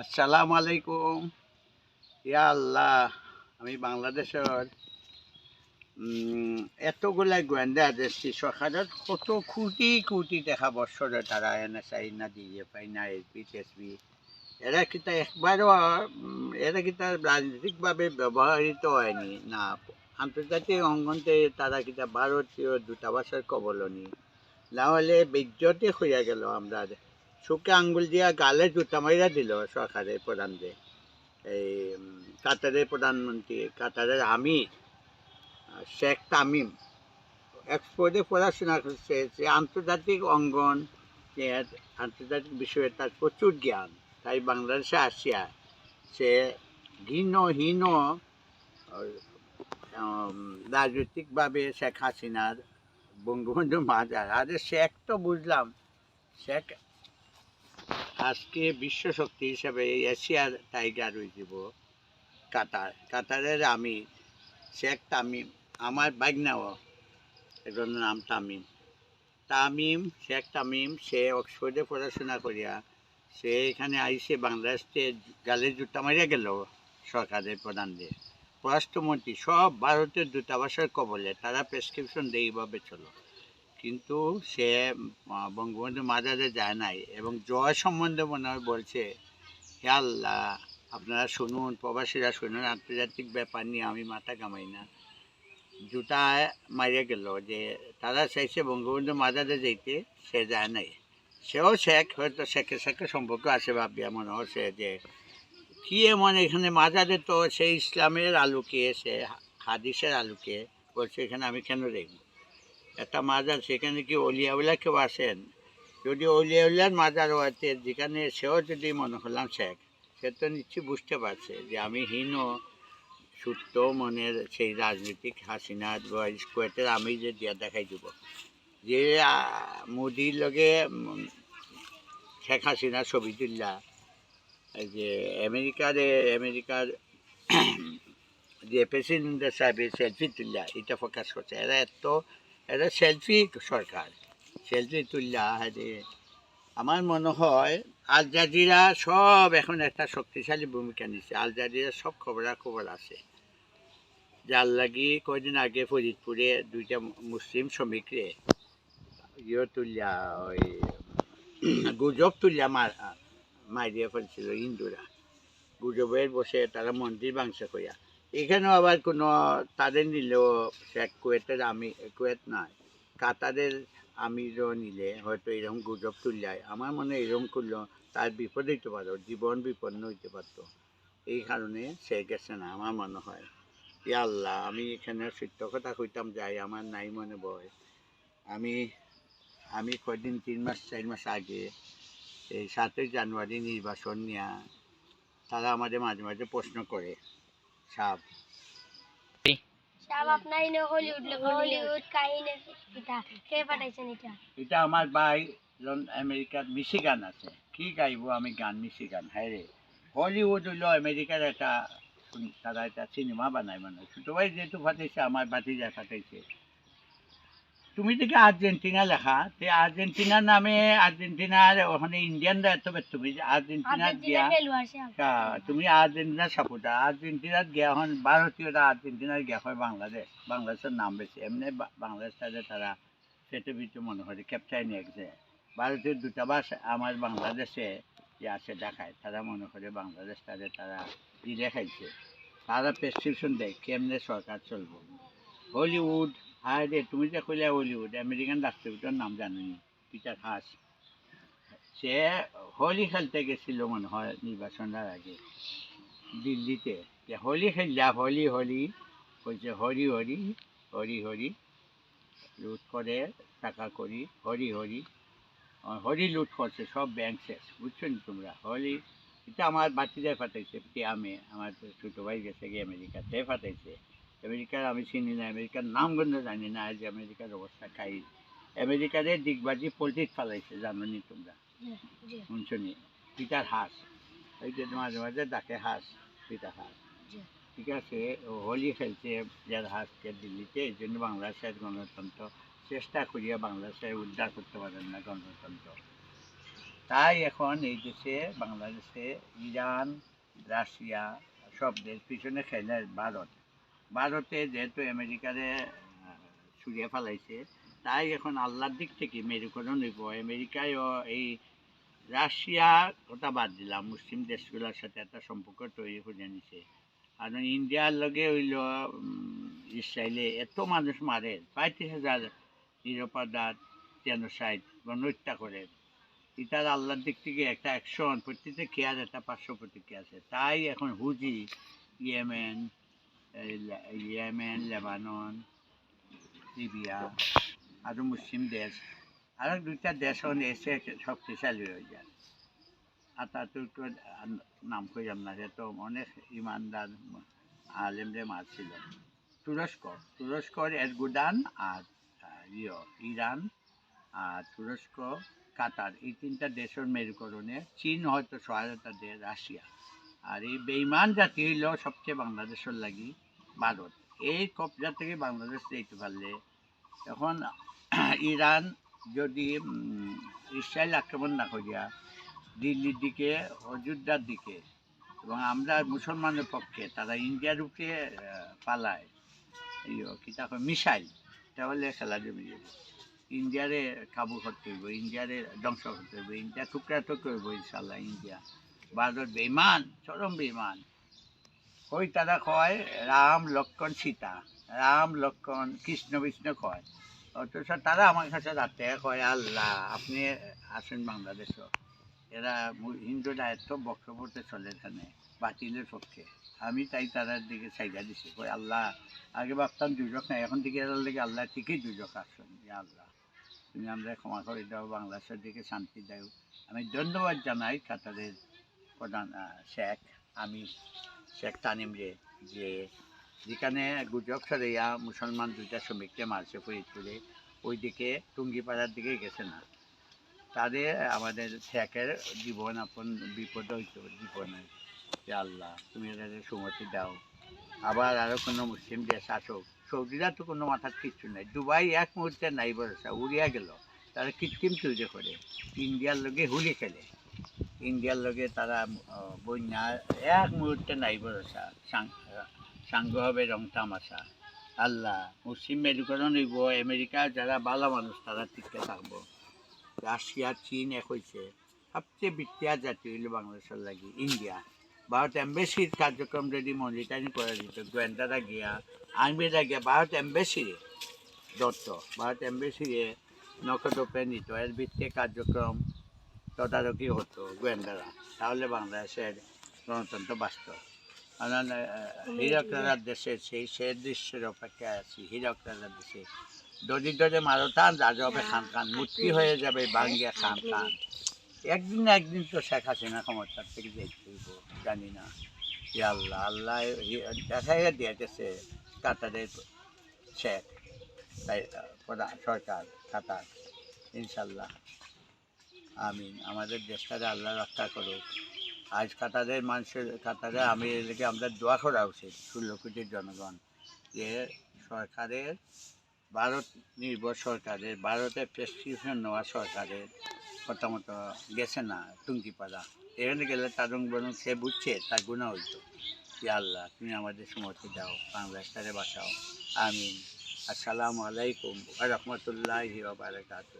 আসসালামু আলাইকুম। ইয়া আল্লাহ, আমি বাংলাদেশের এতগুলা গোয়েন্দা দেখছি সরকারের কত কোটি কোটি টাকা বছরে তারা এনে চাই না দিয়ে পাই না এসবি টেসবি এরা কিতা একবারও এরা কিতা রাজনৈতিকভাবে ব্যবহৃত হয়নি? না, আন্তর্জাতিক অঙ্গনতে তারা কিতা ভারতীয় দূতাবাসের কবলনি না হলে বেজ্জতে হইয়া গেল আমরা চোখে আঙ্গুল দিয়া গালে জুতা মাইরা দিল সরকারের প্রধানদের। এই কাতারের প্রধানমন্ত্রী, কাতারের আমির শেখ তামিম এক্সপোর্টে পড়াশোনা করছে। সে আন্তর্জাতিক অঙ্গন আন্তর্জাতিক বিষয়ে তার প্রচুর জ্ঞান। তাই বাংলাদেশে আসিয়া সে ঘৃণ হীন রাজনৈতিকভাবে শেখ হাসিনার বঙ্গবন্ধু মাজার আরে শেখ তো বুঝলাম। শেখ আজকে বিশ্ব শক্তি হিসাবে এশিয়ার টাইগার যাব কাতার। কাতারের আমি, শেখ তামিম, আমার বাগনাও এটার নাম তামিম। তামিম, শেখ তামিম, সে অক্সফোর্ডে পড়াশোনা করিয়া, সে এখানে আইসে বাংলাদেশে গালে জুতা মারিয়া গেল সরকারের প্রধান দিয়ে। পররাষ্ট্রমন্ত্রী, সব ভারতের দূতাবাসের কবলে তারা প্রেসক্রিপশন দেয় এইভাবে চলো। কিন্তু সে আহ, বঙ্গবন্ধু মাজারে যায় নাই এবং জয় সম্বন্ধে মনে হয় বলছে হে আল্লাহ আপনারা শুনুন প্রবাসীরা শুনুন আন্তর্জাতিক ব্যাপার নিয়ে আমি মাথা কামাই না। জুতা মারিয়ে গেল যে তারা চাইছে বঙ্গবন্ধু মাজারে যেতে সে যায় নাই। সেও শেখ হয়তো শেখের সাথে সম্পর্ক আছে ভাবিয়া মনে হচ্ছে যে কি এমন এখানে মাজারে তো সেই ইসলামের আলোকে সে হাদিসের আলোকে বলছে এখানে আমি কেন দেখব একটা মাজার, সেখানে কি অলিয়াউলা কেউ আসেন? যদি অলিয়াউলার মাজার হইতে, যেখানে সেও যদি মনে করলাম শেখ, সে তো নিশ্চয়ই বুঝতে পারছে যে আমি হীন সুস্থ মনের সেই রাজনীতিক হাসিনার বয়স কুয়েটের আমি যে দিয়া দেখাই দিব। যে মোদির লগে শেখ হাসিনা ছবি তুললা যে আমেরিকার আমেরিকার যে প্রেসিডেন্টের সাহেব সেলফি তুললা এটা ফোকাস করছে। এরা এত এরা সেলফি সরকার। সেলফি তুললা হারে আমার মনে হয় আল জাজিরা সব এখন একটা শক্তিশালী ভূমিকা নিচ্ছে আল জাজিরা সব খবরাখবর আছে। যার লাগি কয়দিন আগে ফরিদপুরে দুইটা মুসলিম শ্রমিকরে ইয়ে তুলিয়া ওই গুজব তুলিয়া মার, মারিয়ে ফেলছিল হিন্দুরা। গুজবের বসে তারা মন্দির ভাঙছে কইয়া এখানেও আবার কোনো তাদের নিলেও শেখ কুয়েতের আমি, কুয়েত নয়, কাতারের আমিরও নিলে হয়তো এরকম গুজব তুললাই আমার মনে এরকম করলেও তার বিপদ হইতে পারো জীবন বিপন্ন হইতে পারতো। এই কারণে সে গেছে না, আমার মনে হয়। ই আল্লাহ, আমি এখানে সত্য কথা কইতাম যাই, আমার নাই মনে বয়। আমি আমি কয়দিন, তিন মাস, চার মাস আগে এই সাতই জানুয়ারি নির্বাচন নিয়ে তারা আমাদের মাঝে মাঝে প্রশ্ন করে। সাপ। সব আপনার ইনে হলিউড হলিউড কাহিনী এটা কে পাঠাইছেন এটা? এটা আমার ভাই আমেরিকার মিশিগান আছে। কি গাইব আমি গান মিশিগান? হ্যাঁ রে। হলিউড হইল আমেরিকার একটা তারা একটা সিনেমা বানায় মানে। ছোটো ভাই যেহেতু ফাটাইছে আমার বাতিজা ফাটাইছে তুমি দেখি আর্জেন্টিনা লেখা তে আর্জেন্টিনার নামে আর্জেন্টিনার ওখানে ইন্ডিয়ানরা এত তুমি আর্জেন্টিনা গিয়া আচ্ছা, তুমি আর্জেন্টিনার সাপোর্টার। আর্জেন্টিনার গিয়া হন ভারতীয়রা আর্জেন্টিনার গিয়া হয় বাংলাদেশ। বাংলাদেশের নাম বেশি। এমনি বাংলাদেশ তাদের তারা সেটে বিটে মনে হয় ক্যাপচার নিয়ে গেছে ভারতীয় দূতাবাস আমার বাংলাদেশে যে আছে দেখায়। তারা মনে করে বাংলাদেশ তাদের তারা ই দেখাইছে। তারা প্রেসক্রিপশন দেয় কেমনে সরকার চলবো। হলিউড হায় রে তুমি যে কইলে হলিউড আমেরিকান রাষ্ট্রপতির নাম জানোনি পিটার হাস সে হোলি খেলতে গেছিল মনে হয় নির্বাচনের আগে, দিল্লিতে। যে হোলি খেললা, হোলি হোলি, কইছে হরি হরি হরি হরি, লুট করে টাকা করি, হরি হরি। হরি লুট করছে, সব ব্যাংক শেষ, বুঝছ নি তোমরা? হোলি, এটা আমার বাচ্চাদের ফাটাইছে আমি আমার ছোটো ভাই গেছে গিয়ে আমেরিকাতে ফাটাইছে আমেরিকার আমি চিনি না আমেরিকার নাম গন্ধ জানি না আজ আমেরিকার অবস্থা খাই আমেরিকারে দিগবাজি পলিটিক্স ফালাইছে জানো নি তোমরা? জি। শুনছনি? পিতার হাঁস। ওই যে মাঝে মাঝে ডাকে হাঁস পিতার হাঁস। ঠিক আছে হোলি খেলছে যার হাঁসকে দিল্লিতে এই জন্য বাংলাদেশের গণতন্ত্র চেষ্টা করিয়া বাংলাদেশে উদ্ধার করতে পারেন না গণতন্ত্র। তাই এখন এই দেশে বাংলাদেশে ইরান রাশিয়া সব দেশ পিছনে খেলে ভারত। ভারতে যেহেতু আমেরিকারে ছুড়িয়ে ফেলাইছে, তাই এখন আল্লাহর দিক থেকে মেরুকরণ হইব। আমেরিকায়ও এই রাশিয়া কথা বাদ দিলাম, মুসলিম দেশগুলোর সাথে একটা সম্পর্ক তৈরি করে নিছে। আর ইন্ডিয়ার লগে হইল ইসরায়েলে এত মানুষ মারে, পঁয়ত্রিশ হাজার নিরপরাধ জেনোসাইড গণহত্যা করে। এটার আল্লাহর দিক থেকে একটা অ্যাকশন প্রত্যেকটা কেয়ার একটা পার্শ্ব প্রতিক্রিয়া আছে। তাই এখন Houthi, Yemen Yemen Lebanon Libya আরও মুসলিম দেশ আরও দুইটা দেশ এসে শক্তিশালী হয়ে যায় আতাতুর্কের নাম কইলাম না সে তো অনেক ইমানদার আলেমরে মারছিল তুরস্ক তুরস্কর এরগুদান আর ইয়ো ইরান আর তুরস্ক কাতার এই তিনটা দেশের মেরুকরণে চীন হয়তো সহায়তা দেয় রাশিয়া আর এই বেইমান জাতি হইল সবচেয়ে বাংলাদেশের লাগি ভারত এই কবজা থেকে বাংলাদেশ যেতে পারলে, এখন ইরান যদি ইসরায়েল আক্রমণ না করিয়া দিল্লির দিকে অযোধ্যার দিকে এবং আমরা মুসলমানের পক্ষে তারা ইন্ডিয়ার উপরে পালায়, এই কি তাকে মিসাইল, তাহলে খেলা জমি যাবে। ইন্ডিয়ারে কাবু করতে হইব, ইন্ডিয়ারে ধ্বংস করতে হইব, ইন্ডিয়া টুকরা টুকরা হইব ইনশাল্লাহ ইন্ডিয়া। ভারত বেইমান চরম বেইমান ওই তারা কয় রাম লক্ষণ সীতা, রাম লক্ষণ কৃষ্ণ বিষ্ণু কয়। অথচ তারা আমার কাছে রাতে কয়, আল্লাহ, আপনি আসেন বাংলাদেশও এরা হিন্দুরা এত বক্তব্যতে চলে এখানে বাতিলের পক্ষে। আমি তাই তাদের দিকে চাইদা দিছি কই আল্লাহ, আগে ভাবতাম দুজক নাই, এখন দিকে এর দিকে আল্লাহ ঠিকই দুজক আসছেন যে আল্লাহ। তুমি আমরা ক্ষমা করে দাও, বাংলাদেশের দিকে শান্তি দাও। আমি ধন্যবাদ জানাই কাতারের প্রধান শেখ আমি শেখ তানিমরে যে যেখানে গুজব ছড়াইয়া মুসলমান দুইটা শ্রমিককে মারছে ফরিদপুরে ওই দিকে টুঙ্গিপাড়ার দিকে গেছে না। তাদের আমাদের শেখের জীবন আপন বিপদ হইতে, জীবনে যে আল্লাহ, তুমি এদের সুমতি দাও। আবার আরও কোনো মুসলিম দেশ আসুক, সৌদিরা তো কোনো মাথার কিচ্ছু নাই। দুবাই এক মুহূর্তে নাই ভরসা উড়িয়া গেল। তারা কৃত্রিম তৈরি করে। ইন্ডিয়ার লোকে হুলি খেলে। ইন্ডিয়ার লগে তারা বন্যা এক মুহূর্তে নাই ভরসা সাং- আহ, সাঙ্গ হবে রং তামাশা আল্লাহ মুসলিম মেরুকরণ হইব আমেরিকা যারা ভালো মানুষ তারা টিকে থাকব। রাশিয়া চীন এক হয়েছে সবচেয়ে বিখ্যাত জাতি হইল বাংলাদেশের লাগি ইন্ডিয়া ভারত এম্বাসির কার্যক্রম যদি মনিটারিং করা যেত গোয়েন্দারা গিয়া আর্মিরা গিয়া ভারত এম্বাসিরে দত্ত। ভারত এম্বাসিরে নকটোপে নিত এর ভিত্তিতে কার্যক্রম তদারকি হতো গোয়েন্দারা। তাহলে বাংলাদেশের গণতন্ত্র বাঁচত। হীরক রাজার দেশে সেই সে দৃশ্যের অপেক্ষায় আছি। হীরক রাজার দেশে। দরিদ্রে মারতান রাজবে খান খান। মূর্তি হয়ে যাবে বাঙ্গিয়া খান খান। একদিন না একদিন তো শেখ হাসিনা ক্ষমতার থেকে হইব জানি না। যে আল্লাহ আল্লাহ দেখাই দিয়েছে কাতারের শেখ তাই প্রধান সরকার কাতার ইনশাল্লাহ। আমিন। আমাদের দেশটাকে আল্লাহ রক্ষা করুক। আজ কাতারের মানুষের কাতারে আমি এদিকে আমাদের দোয়া করা উচিত ষোলো কোটির জনগণ যে সরকারের, ভারত নির্ভর সরকারের ভারতের প্রেসক্রিপশন নেওয়া সরকারের প্রথমত গেছে না টুঙ্কিপাড়া এখানে গেলে তারং বরং সে বুঝছে, তার গুণা হইতো। যে আল্লাহ, তুমি আমাদের সমর্থ দাও, বাংলাদেশটারে বাঁচাও। আমিন। আসসালামু আলাইকুম রহমতুল্লাহি বারাকাতু